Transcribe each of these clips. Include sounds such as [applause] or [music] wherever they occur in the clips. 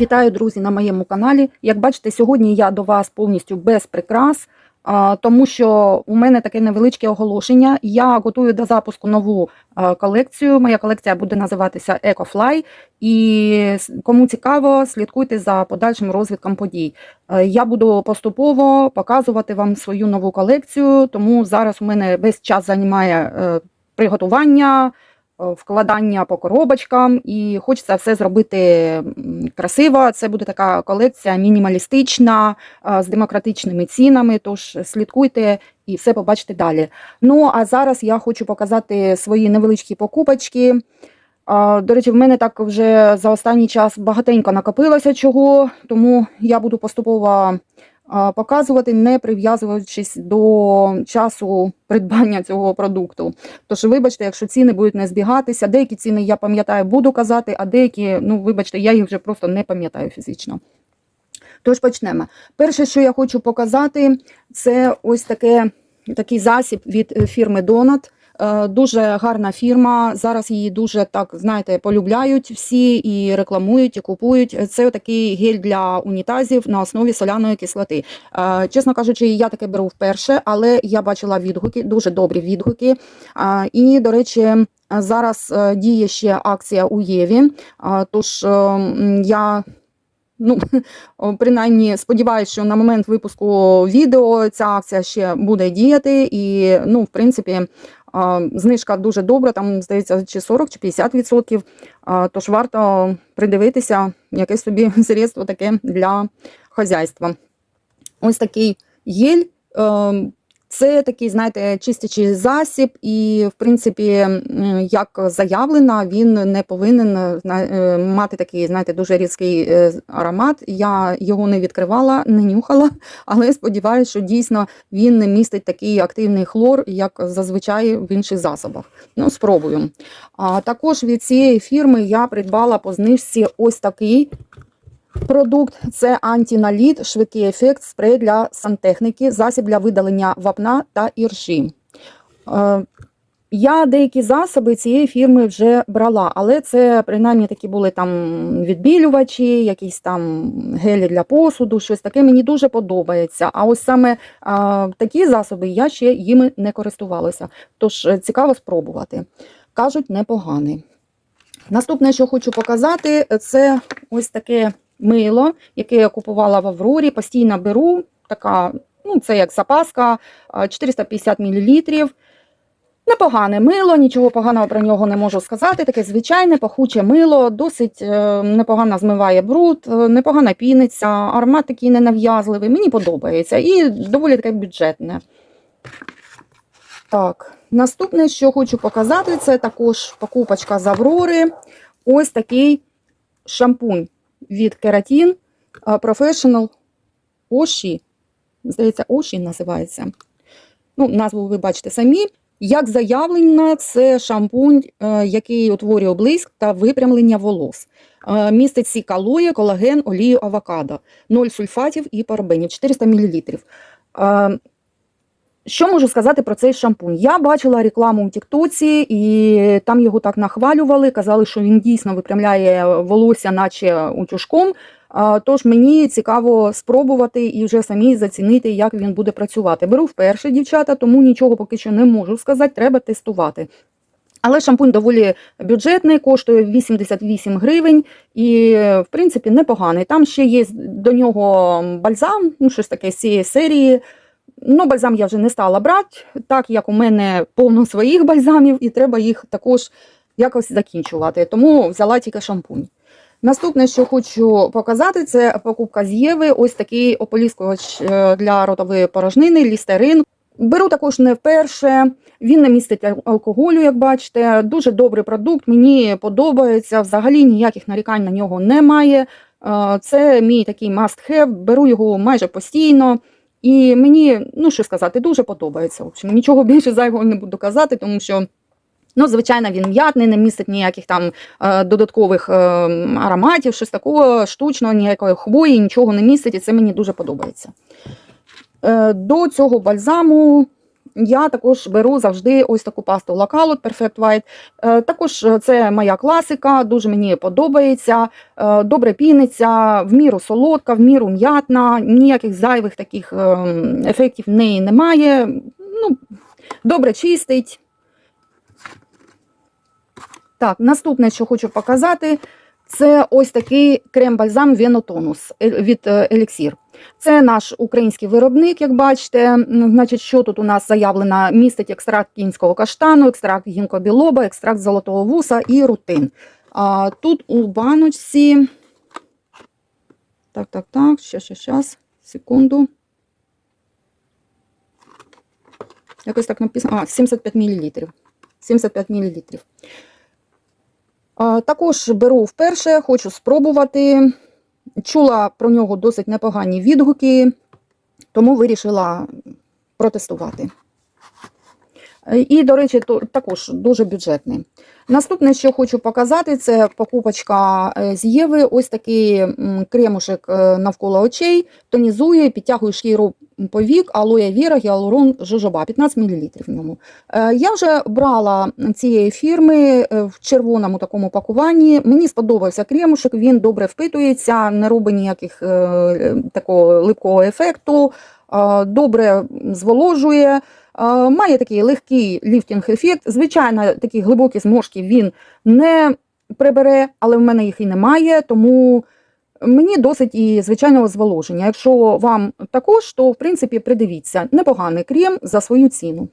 Вітаю, друзі, на моєму каналі. Як бачите, сьогодні я до вас повністю без прикрас, тому що у мене таке невеличке оголошення. Я готую до запуску нову колекцію. Моя колекція буде називатися EcoFly. І кому цікаво, слідкуйте за подальшим розвитком подій. Я буду поступово показувати вам свою нову колекцію, тому зараз у мене весь час займає е, приготування вкладання по коробочкам, і хочеться все зробити красиво. Це буде така колекція мінімалістична, е, з демократичними цінами. Тож слідкуйте і все побачите далі. Ну а зараз я хочу показати свої невеличкі покупочки. До речі, в мене так вже за останній час багатенько накопилося чого, тому я буду поступово показувати, не прив'язуючись до часу придбання цього продукту. Тож, вибачте, якщо ціни будуть не збігатися, деякі ціни я пам'ятаю, буду казати, а деякі, ну вибачте, я їх вже просто не пам'ятаю фізично. Тож почнемо. Перше, що я хочу показати, це ось таке, такий засіб від е, фірми Donut. Е, Дуже гарна фірма. Зараз її дуже так знаєте, полюбляють всі і рекламують, і купують. Це такий гель для унітазів на основі соляної кислоти. Е, Чесно кажучи, я таке беру вперше, але я бачила відгуки, дуже добрі відгуки. Е, І, до речі, зараз діє ще акція у Єві. Тож я. Ну, [laughs] принаймні, сподіваюся, що на момент випуску відео ця акція ще буде діяти, і ну, в принципі, знижка дуже добра, там здається, чи 40, чи 50 відсотків. Тож варто придивитися якесь собі [laughs] средство таке для хазяйства. Ось такий гель. Це такий, знаєте, чистячий засіб, і, в принципі, як заявлено, він не повинен е, е, мати такий, знаєте, дуже різкий е, аромат. Я його не відкривала, не нюхала, [laughs] але сподіваюся, що дійсно він не містить такий активний хлор, як зазвичай в інших засобах. Ну, спробую. А також від цієї фірми я придбала по знижці ось такий Продукт це антиналіт, швидкий ефект, спрей для сантехніки, засіб для видалення вапна та ірші. Е, Я деякі засоби цієї фірми вже брала, але це принаймні такі були там відбілювачі, якісь там гелі для посуду, щось таке мені дуже подобається. А ось саме а, такі засоби я ще їми не користувалася. Тож е, цікаво спробувати. Кажуть, непоганий. Наступне, що хочу показати, це ось таке мило, яке я купувала в Аврорі, постійно беру. Така, ну, це як запаска, 450 мл. Непогане мило, нічого поганого про нього не можу сказати. Таке звичайне, пахуче мило, досить е, непогано змиває бруд, е, непогано піниться, аромат такий ненав'язливий, мені подобається і доволі таке бюджетне. Так, наступне, що хочу показати, це також покупочка з Аврори. Ось такий шампунь від Keratin Professional Oshi. Здається, Oshi називається. Ну, назву ви бачите самі. Як заявлено, це шампунь, е, який утворює блиск та випрямлення волос. Е, Містить сік алоє, колаген, олію авокадо, 0 сульфатів і парабенів, 400 мл. Що можу сказати про цей шампунь? Я бачила рекламу в Тіктоці, і там його так нахвалювали, казали, що він дійсно випрямляє волосся, наче утюжком. Тож мені цікаво спробувати і вже самі зацінити, як він буде працювати. Беру вперше, дівчата, тому нічого поки що не можу сказати, треба тестувати. Але шампунь доволі бюджетний, коштує 88 гривень і, в принципі, непоганий. Там ще є до нього бальзам, ну щось таке з цієї серії. Ну, бальзам я вже не стала брати, так як у мене повно своїх бальзамів, і треба їх також якось закінчувати. Тому взяла тільки шампунь. Наступне, що хочу показати, це покупка з Єви. Ось такий ополіскувач е, для ротової порожнини, лістерин. Беру також не вперше. Він не містить алкоголю, як бачите. Дуже добрий продукт, мені подобається. Взагалі ніяких нарікань на нього немає. Е, Це мій такий must have, беру його майже постійно. І мені, ну що сказати, дуже подобається. В общем, нічого більше зайвого не буду казати, тому що. Ну, звичайно, він м'ятний, не містить ніяких там е, додаткових е, ароматів, щось такого штучного, ніякої хвої, нічого не містить, і це мені дуже подобається. Е, до цього бальзаму я також беру завжди ось таку пасту Lacalot Perfect White. Е, Також е, це моя класика, дуже мені подобається. Е, Добре піниться, в міру солодка, в міру м'ятна, ніяких зайвих таких ем, ефектів в неї немає. Ну, добре чистить. Так, наступне, що хочу показати, це ось такий крем-бальзам Венотонус від Еліксір. Це наш український виробник, як бачите. Значить, що тут у нас заявлено? Містить екстракт кінського каштану, екстракт гінкобілоба, екстракт золотого вуса і рутин. А, тут у баночці. Так, так, так, ще, ще, щас, секунду. Якось так написано. А, 75 мл. 75 мл. Також беру вперше, хочу спробувати. Чула про нього досить непогані відгуки, тому вирішила протестувати. І, до речі, також дуже бюджетний. Наступне, що хочу показати, це покупочка е, з Єви. Ось такий кремушек е, навколо очей, тонізує, підтягує шкіру повік, алоє віра, гіалурон, жожоба, 15 мл в ньому. Е, Я вже брала цієї фірми в червоному такому пакуванні. Мені сподобався кремушек, він добре впитується, не робить ніяких такого липкого ефекту, добре зволожує. Е, Має такий легкий ліфтінг-ефект. Звичайно, такі глибокі зморшки він не прибере, але в мене їх і немає, тому мені досить і звичайного зволоження. Якщо вам також, то в принципі придивіться. Непоганий крем за свою ціну.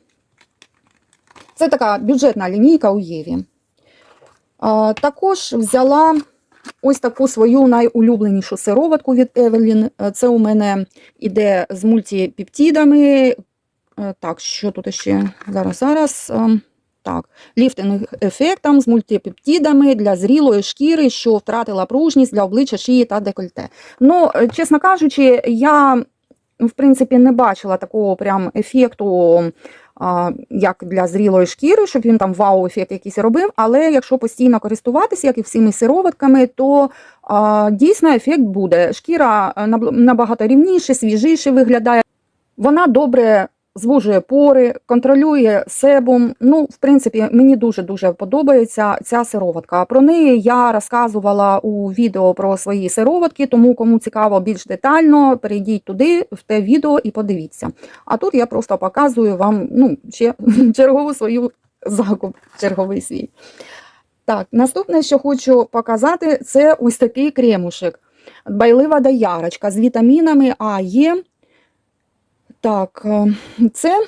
Це така бюджетна лінійка у Єві. Також взяла ось таку свою найулюбленішу сироватку від Evelyn. Е, Це у мене іде з мультипептидами. Е, Так, що тут ще? Зараз, зараз. Ем, Так, ліфтинг ефектом з мультипептидами для зрілої шкіри, що втратила пружність для обличчя, шиї та декольте. Ну, е, чесно кажучи, я в принципі не бачила такого прям ефекту, як для зрілої шкіри, щоб він там вау-ефект якийсь робив. Але якщо постійно користуватися, як і всіми сироватками, то дійсно ефект буде. Шкіра е, набагато рівніше, свіжіше виглядає. Вона добре звужує пори, контролює себум. Ну, в принципі, мені дуже-дуже подобається ця сироватка. Про неї я розказувала у відео про свої сироватки, тому кому цікаво більш детально, перейдіть туди, в те відео і подивіться. А тут я просто показую вам ну, ще [laughs] чергову свою закуп, черговий свій. Так, наступне, що хочу показати, це ось такий кремушек. Байлива доярочка з вітамінами А, Є. Так, е, це,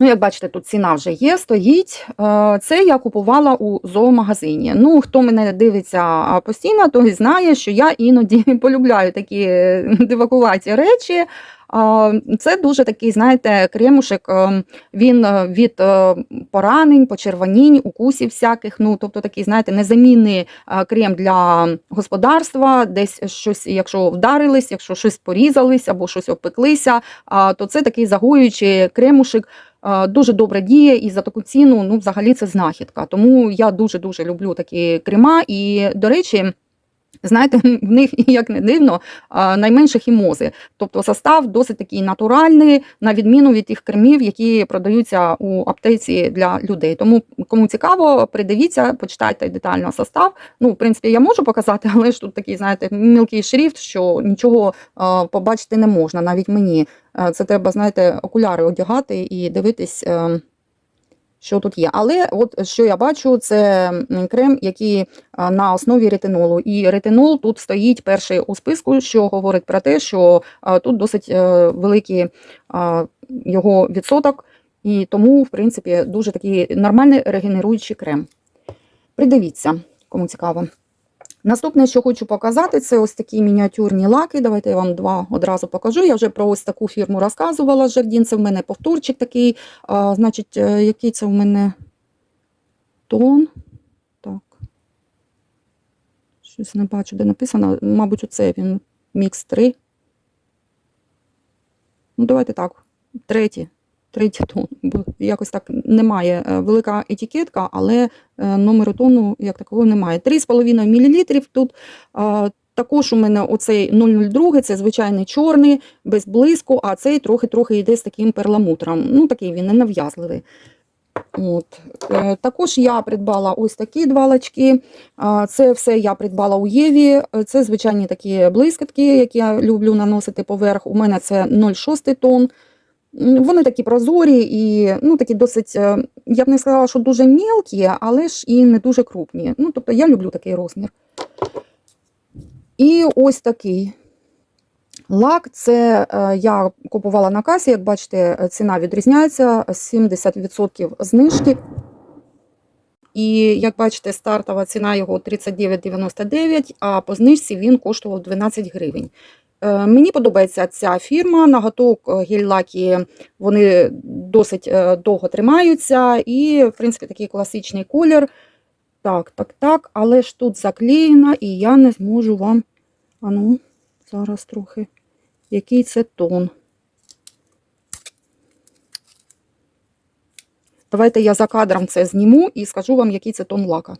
ну, як бачите, тут ціна вже є, стоїть. Е, Це я купувала у зоомагазині. Ну, хто мене дивиться постійно, той знає, що я іноді [laughs] полюбляю такі е, дивакуваті речі. Це дуже такий, знаєте, кремушек, е, він е, від е, поранень, почервонінь, укусів всяких. Ну, тобто такий, знаєте, незамінний е, крем для господарства, десь щось, якщо вдарились, якщо щось порізались або щось опеклися, то це такий загоюючий кремушек. Е, Дуже добре діє і за таку ціну, ну, взагалі це знахідка. Тому я дуже-дуже люблю такі крема. І, до речі, знаєте, [laughs] в них, як не дивно, найменше хімози. Тобто состав досить такий натуральний, на відміну від тих кремів, які продаються у аптеці для людей. Тому, кому цікаво, придивіться, почитайте детально состав. Ну, в принципі, я можу показати, [laughs] але ж тут такий, знаєте, мілкий шрифт, що нічого побачити не можна, навіть мені. Це треба, знаєте, окуляри одягати і дивитись. Е, що тут є. Але от що я бачу, це крем, який на основі ретинолу. І ретинол тут стоїть перший у списку, що говорить про те, що тут досить е, великий його відсоток, і тому, в принципі, дуже такий нормальний регенеруючий крем. Придивіться, кому цікаво. Наступне, що хочу показати, це ось такі мініатюрні лаки. Давайте я вам два одразу покажу. Я вже про ось таку фірму розказувала. Жардін, це в мене повторчик такий. А, значить, е, який це в мене тон? Так. Щось не бачу, де написано. Мабуть, оце він мікс 3. Ну, давайте так. Третій. Третій тон. Бо якось так немає е, велика етикетка, але е, номеру тону як такого немає. 3,5 мл тут. Також у мене оцей 002, це звичайний чорний, без блиску, а цей трохи-трохи йде з таким перламутром. Ну, такий він ненав'язливий. От. Е, Також я придбала ось такі два лачки. Це все я придбала у Єві. Це звичайні такі блискітки, які я люблю наносити поверх. У мене це 0,6 тонн. Вони такі прозорі і ну, такі досить, е, я б не сказала, що дуже мілкі, але ж і не дуже крупні. Ну, тобто я люблю такий розмір. І ось такий лак. Це е, я купувала на касі, як бачите, ціна відрізняється 70% знижки. І як бачите, стартова ціна його 39,99, а по знижці він коштував 12 гривень. Е, Мені подобається ця фірма. Наготовок е, гель-лаки вони досить е, довго тримаються, і, в принципі, такий класичний колір. Так, так, так, але ж тут заклеєно, і я не зможу вам. Ану, зараз трохи. Який це тон? Давайте я за кадром це зніму і скажу вам, який це тон лака.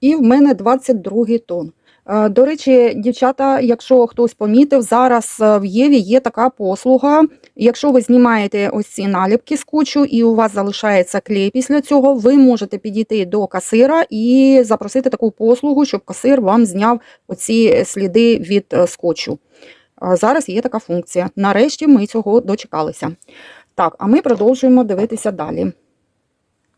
І в мене 22 тон. Е, До речі, дівчата, якщо хтось помітив, зараз е, в Єві є така послуга. Якщо ви знімаєте ось ці наліпки скотчу і у вас залишається клей після цього, ви можете підійти до касира і запросити таку послугу, щоб касир вам зняв оці сліди від скотчу. Е, Зараз є така функція. Нарешті ми цього дочекалися. Так, а ми продовжуємо дивитися далі.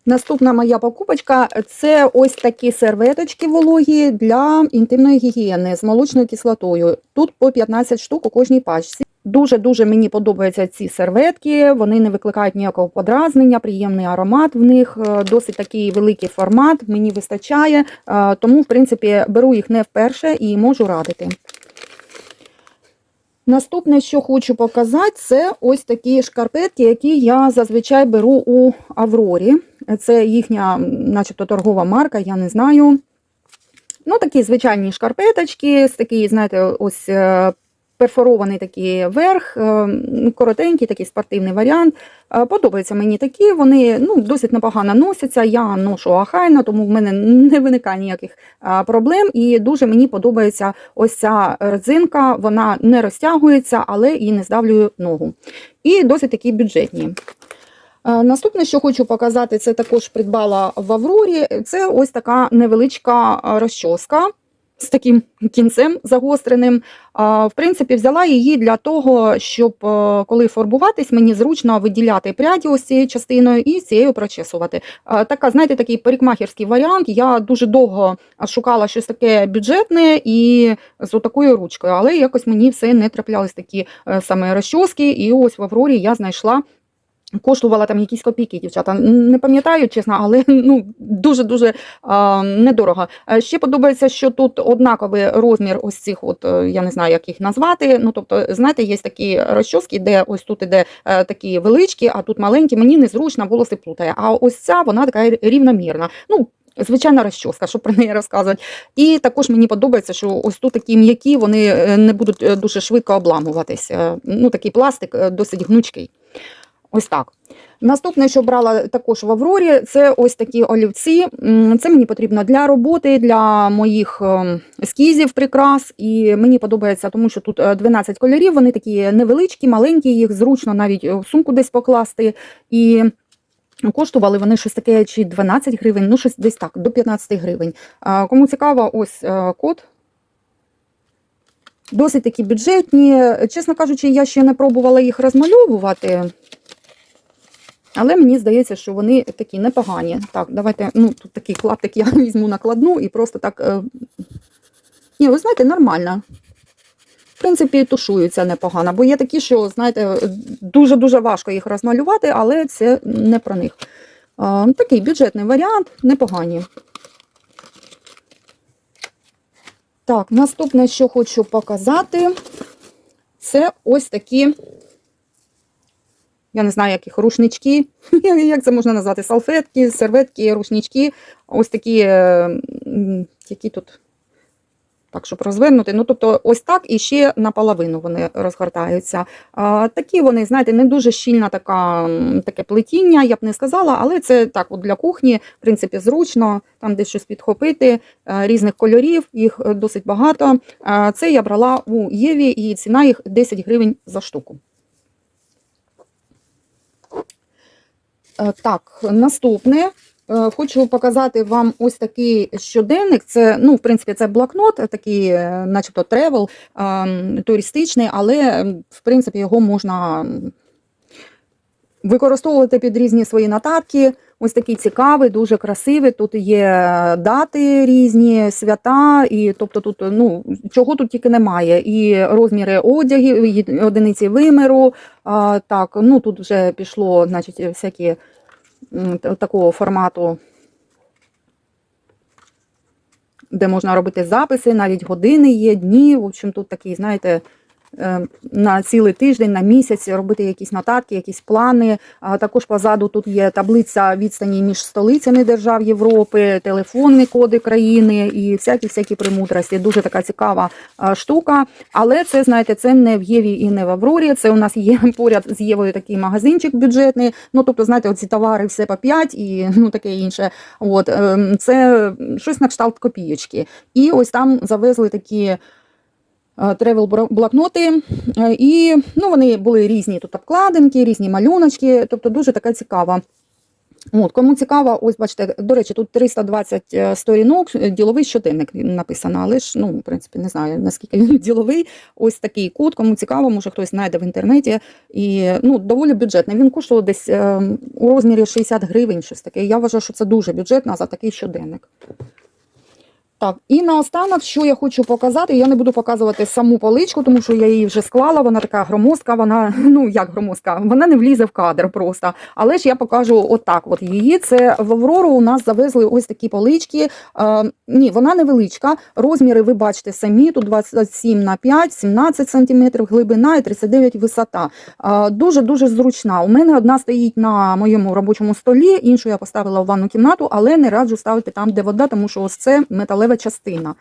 Наступна моя покупочка це ось такі серветочки вологі для інтимної гігієни з молочною кислотою. Тут по 15 штук у кожній пачці. Дуже-дуже мені подобаються ці серветки, вони не викликають ніякого подразнення, приємний аромат в них, е, досить такий великий формат, мені вистачає, е, тому, в принципі, беру їх не вперше і можу радити. Наступне, що хочу показати, це ось такі шкарпетки, які я зазвичай беру у Аврорі. Це їхня, начебто, торгова марка, я не знаю. Ну, такі звичайні шкарпеточки, з такі, знаєте, ось е, перфорований такий верх, е, коротенький, такий спортивний варіант. Е, Подобаються мені такі, вони ну, досить непогано носяться. Я ношу ахайно, тому в мене не виникає ніяких е, проблем. І дуже мені подобається ось ця резинка, вона не розтягується, але і не здавлює ногу. І досить такі бюджетні. Наступне, що хочу показати, це також придбала в Аврорі. Це ось така невеличка розчоска з таким кінцем загостреним. В принципі, взяла її для того, щоб е, коли фарбуватись, мені зручно виділяти пряді ось цією частиною і цією прочесувати. Така, знаєте, такий парикмахерський варіант. Я дуже довго шукала щось таке бюджетне і з отакою ручкою, але якось мені все не траплялись такі е, саме розчоски. І ось в Аврорі я знайшла. Коштувала там якісь копійки, дівчата. Не пам'ятаю, чесно, але [laughs] ну дуже-дуже недорого. Е, Ще подобається, що тут однаковий розмір ось цих, от е, я не знаю, як їх назвати. Ну, тобто, знаєте, є такі розчоски, де ось тут іде е, такі величкі, а тут маленькі. Мені незручно, волоси плутає. А ось ця вона така рівномірна. Ну, Звичайна розчоска, що про неї розказувати. І також мені подобається, що ось тут такі м'які, вони не будуть дуже швидко обламуватися. Ну, такий пластик досить гнучкий. Ось так. Наступне, що брала також в Аврорі, це ось такі олівці. Це мені потрібно для роботи, для моїх ем, ескізів, прикрас. І мені подобається, тому що тут е, 12 кольорів, вони такі невеличкі, маленькі, їх зручно навіть в сумку десь покласти. І коштували вони щось таке, чи 12 гривень, ну щось десь так, до 15 гривень. Кому цікаво, ось е, код. Досить такі бюджетні. Чесно кажучи, я ще не пробувала їх розмальовувати. Але мені здається, що вони такі непогані. Так, давайте, ну, тут такий клаптик я [laughs] візьму накладну і просто так. Е... Ні, ви знаєте, нормально. В принципі, тушуються непогано, бо є такі, що, знаєте, дуже-дуже важко їх розмалювати, але це не про них. Такий бюджетний варіант, непогані. Так, наступне, що хочу показати, це ось такі я не знаю, як їх рушнички, [laughs] як це можна назвати, салфетки, серветки, рушнички. Ось такі, е, які тут. так, щоб розвернути. Ну, тобто, ось так і ще наполовину вони розгортаються. Такі вони, знаєте, не дуже щільна така, таке плетіння, я б не сказала, але це так, от для кухні, в принципі, зручно, там десь щось підхопити, е, різних кольорів, їх е, досить багато. Це я брала у Єві, і ціна їх 10 гривень за штуку. Так, наступне. Е, Хочу показати вам ось такий щоденник. Це, ну, в принципі, це блокнот, е, такий, е, начебто, тревел ем, туристичний, але в принципі його можна використовувати під різні свої нотатки. Ось такий цікавий, дуже красивий. Тут є дати різні, свята, і тобто тут ну чого тут тільки немає. І розміри одягів, і одиниці виміру. А, так, ну тут вже пішло, значить, всякі такого формату, де можна робити записи, навіть години є, дні. В общем, тут такий, знаєте, на цілий тиждень, на місяць робити якісь нотатки, якісь плани. Також позаду тут є таблиця відстані між столицями держав Європи, телефонні коди країни і всякі всякі премудрості. Дуже така цікава штука. Але це, знаєте, це не в Єві і не в Аврорі. Це у нас є [laughs] поряд з Євою такий магазинчик бюджетний. Ну тобто, знаєте, оці товари все по 5 і [laughs] ну таке інше. От ем, це щось на кшталт копійочки. І ось там завезли такі тревел блокноти, Е, і ну, вони були різні тут обкладинки, різні малюночки, тобто дуже така цікава. От, кому цікаво, ось бачите, до речі, тут 320 е, сторінок, е, діловий щоденник написано, але ж, ну, в принципі, не знаю, наскільки він [laughs] діловий. Ось такий код, кому цікаво, може хтось знайде в інтернеті. І ну, доволі бюджетний. Він коштував десь е, у розмірі 60 гривень, щось таке. Я вважаю, що це дуже бюджетно за такий щоденник. Так, і наостанок, що я хочу показати, я не буду показувати саму поличку, тому що я її вже склала, вона така громоздка, вона, [laughs] ну як громоздка, вона не влізе в кадр просто. Але ж я покажу отак от її. Це в Аврору у нас завезли ось такі полички. Е, ні, вона невеличка. Розміри ви бачите самі, тут 27 на 5, 17 см глибина і 39 висота. Е, Дуже-дуже зручна. У мене одна стоїть на моєму робочому столі, іншу я поставила в ванну кімнату, але не раджу ставити там, де вода, тому що ось це металева частина.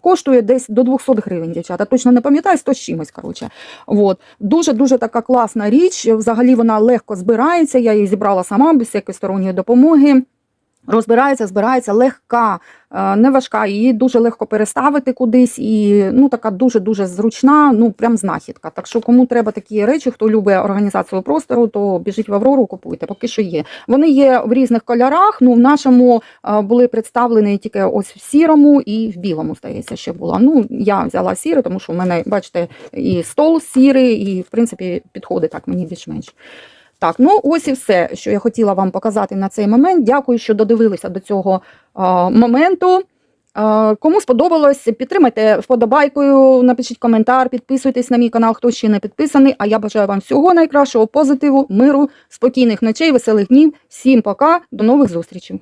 Коштує десь до 200 гривень, дівчата. Точно не пам'ятаю, 100 з чимось. Коротше. От. Дуже-дуже така класна річ. Взагалі вона легко збирається. Я її зібрала сама без всякої сторонньої допомоги. Розбирається, збирається легка, е, не важка, її дуже легко переставити кудись, і ну така дуже-дуже зручна, ну прям знахідка. Так що, кому треба такі речі, хто любить організацію простору, то біжіть в Аврору, купуйте, поки що є. Вони є в різних кольорах. Ну, в нашому е, були представлені тільки ось в сірому і в білому, здається, ще була. Ну, я взяла сіре, тому що в мене, бачите, і стол сірий, і в принципі підходить так мені більш-менш. Так, ну ось і все, що я хотіла вам показати на цей момент. Дякую, що додивилися до цього а, моменту. А, кому сподобалось, підтримайте вподобайкою, напишіть коментар, підписуйтесь на мій канал, хто ще не підписаний. А я бажаю вам всього найкращого, позитиву, миру, спокійних ночей, веселих днів. Всім пока, до нових зустрічей.